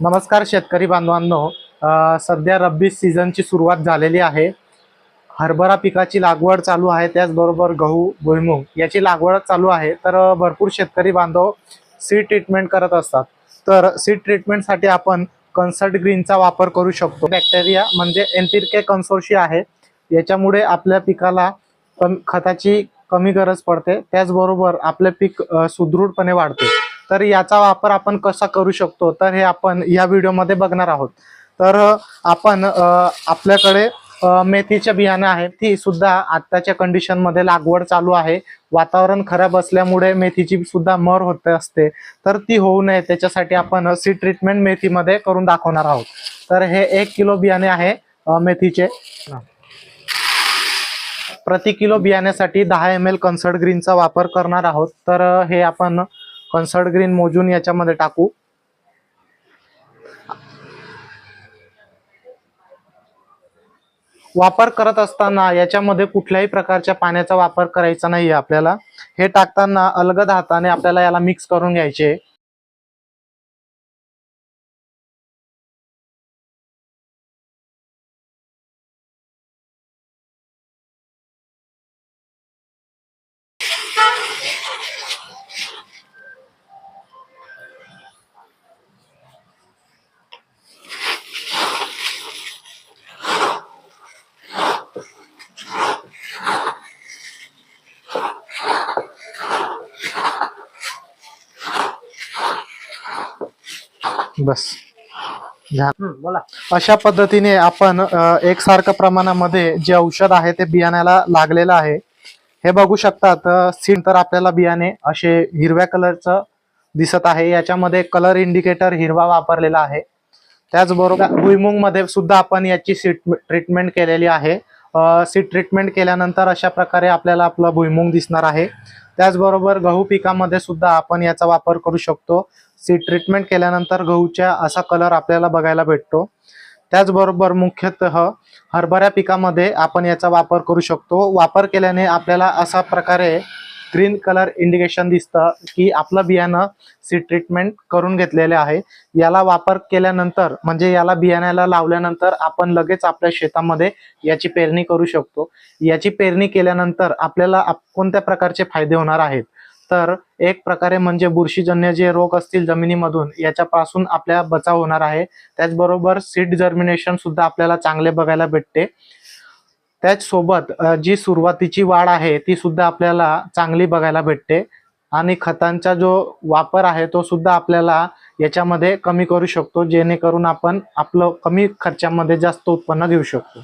नमस्कार शेतकरी बांधवांनो. सध्या रब्बी सीझनची सुरुवात झालेली आहे. हरभरा पिकाची लागवड चालू आहे त्याचबरोबर गहू भुईमुग याची लागवड चालू आहे. तर भरपूर शेतकरी बांधव सीड ट्रीटमेंट करत असतात. तर सीड ट्रीटमेंटसाठी आपण कन्सर्ट ग्रीनचा वापर करू शकतो. बॅक्टेरिया म्हणजे एनपिरके कन्सोर्शी आहे. याच्यामुळे आपल्या पिकाला कम खताची कमी गरज पडते. त्याचबरोबर आपले पीक सुदृढपणे वाढते. तर याचा वापर आपण कसा करू शकतो? तर हे आपण या व्हिडिओमध्ये बघणार आहोत. तर आपण आपल्याकडे मेथीचे मेथीच्या बियाणं आहे ती सुद्धा आत्ताच्या कंडिशनमध्ये लागवड चालू आहे. वातावरण खराब असल्यामुळे मेथीची सुद्धा मर होत असते. तर ती होऊ नये. त्याच्यासाठी आपण सी ट्रीटमेंट मेथीमध्ये करून दाखवणार आहोत. तर हे एक किलो बियाणे आहे मेथीचे. प्रति किलो बियाण्यासाठी दहा एम एल कन्सर्ट ग्रीनचा वापर करणार आहोत. तर हे आपण कन्सर्ट ग्रीन मोजून याच्यामध्ये टाकू. वापर करत असताना याच्यामध्ये कुठल्याही प्रकारच्या पाण्याचा वापर करायचा नाहीये आपल्याला. हे टाकताना अलगद हाताने आपल्याला याला मिक्स करून घ्यायचे. बस. बोला. अशा पद्धतीने आपण अ, एकसारखं प्रमाणामध्ये जे औषध आहे ते बियाण्याला लागलेलं आहे. हे बघू शकतात सीड तर आपल्याला बियाणे असे हिरव्या कलरचं दिसत आहे. याच्यामध्ये कलर इंडिकेटर हिरवा वापरलेला आहे. त्याचबरोबर भुईमुंगमध्ये सुद्धा आपण याची सीट ट्रीटमेंट केलेली आहे. सीट ट्रीटमेंट केल्यानंतर अशा प्रकारे आपल्याला आपलं भुईमुंग दिसणार आहे. त्याचबरोबर गहू पिकामध्ये सुद्धा आपण याचा वापर करू शकतो. सीड ट्रीटमेंट केल्यानंतर गहूच्या असा कलर आपल्याला बघायला भेटतो. त्याचबरोबर मुख्यतः हरभऱ्या पिकामध्ये आपण याचा वापर करू शकतो. वापर केल्याने आपल्याला असा प्रकारे ग्रीन कलर इंडिकेशन दिसतं की आपलं बियाणं सीड ट्रीटमेंट करून घेतलेले आहे. याला वापर केल्यानंतर म्हणजे याला बियाण्याला लावल्यानंतर आपण लगेच आपल्या शेतामध्ये याची पेरणी करू शकतो. याची पेरणी केल्यानंतर आपल्याला आप- कोणत्या प्रकारचे फायदे होणार आहेत? तर एक प्रकारे म्हणजे बुरशीजन्य जे रोग असतील जमिनीमधून याच्यापासून आपल्या बचाव होणार आहे. त्याचबरोबर सीड जर्मिनेशन सुद्धा आपल्याला चांगले बघायला भेटते. त्याचसोबत जी सुरुवातीची वाढ आहे ती सुद्धा आपल्याला चांगली बघायला भेटते. आणि खतांचा जो वापर आहे तो सुद्धा आपल्याला याच्यामध्ये कमी करू शकतो जेणेकरून आपण आपलं कमी खर्चामध्ये जास्त उत्पन्न घेऊ शकतो.